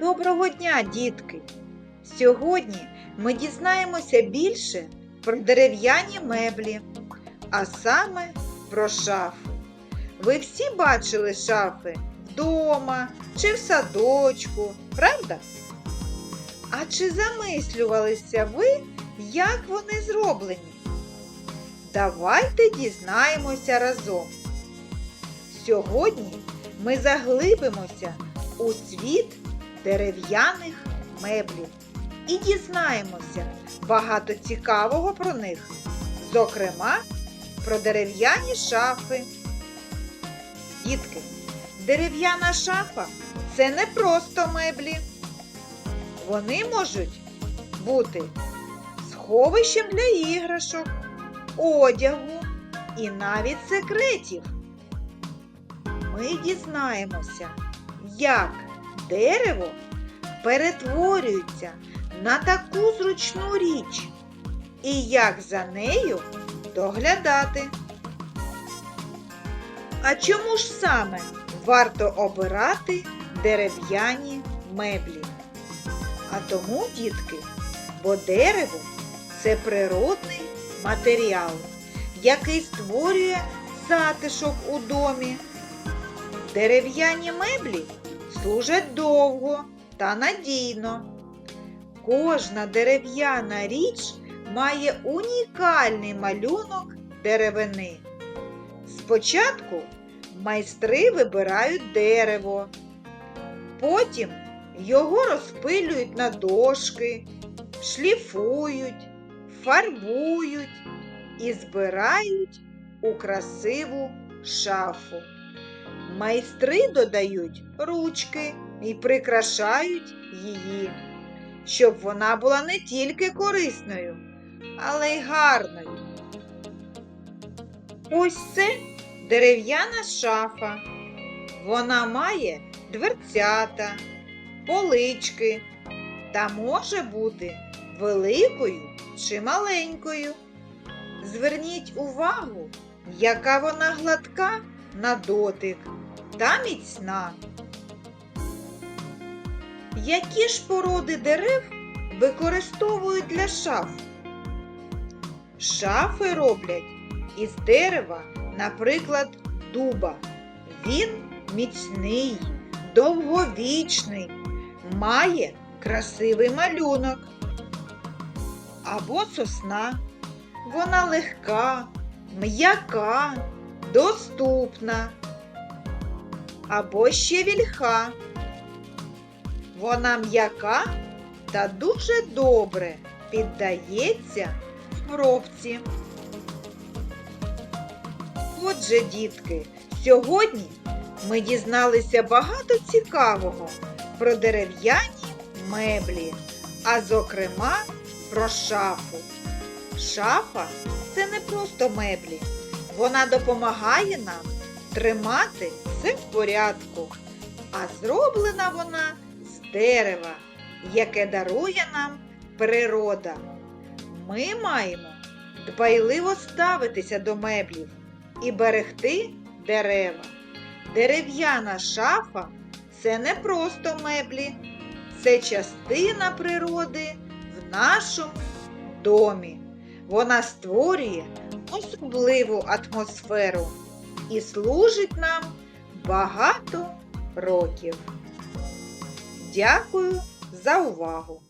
Доброго дня, дітки! Сьогодні ми дізнаємося більше про дерев'яні меблі, а саме про шафи. Ви всі бачили шафи вдома чи в садочку, правда? А чи замислювалися ви, як вони зроблені? Давайте дізнаємося разом. Сьогодні ми заглибимося у світ дерев'яних меблів і дізнаємося багато цікавого про них, зокрема про дерев'яні шафи. Дітки, дерев'яна шафа це не просто меблі. Вони можуть бути сховищем для іграшок, одягу і навіть секретів. Ми дізнаємося, як дерево перетворюється на таку зручну річ і як за нею доглядати. А чому ж саме варто обирати дерев'яні меблі? А тому, дітки, бо дерево це природний матеріал, який створює затишок у домі. Дерев'яні меблі служать довго та надійно. Кожна дерев'яна річ має унікальний малюнок деревини. Спочатку майстри вибирають дерево, потім його розпилюють на дошки, шліфують, фарбують і збирають у красиву шафу. Майстри додають ручки і прикрашають її, щоб вона була не тільки корисною, але й гарною. Ось це дерев'яна шафа. Вона має дверцята, полички та може бути великою чи маленькою. Зверніть увагу, яка вона гладка на дотик та міцна. Які ж породи дерев використовують для шаф? Шафи роблять із дерева, наприклад, дуба. Він міцний, довговічний, має красивий малюнок. Або сосна. Вона легка, м'яка, доступна. Або ще вільха. Вона м'яка та дуже добре піддається робці. Отже, дітки, сьогодні ми дізналися багато цікавого про дерев'яні меблі, а зокрема про шафу. Шафа це не просто меблі. Вона допомагає нам тримати все в порядку, а зроблена вона з дерева, яке дарує нам природа. Ми маємо дбайливо ставитися до меблів і берегти дерева. Дерев'яна шафа це не просто меблі, це частина природи в нашому домі. Вона створює особливу атмосферу і служить нам багато років. Дякую за увагу!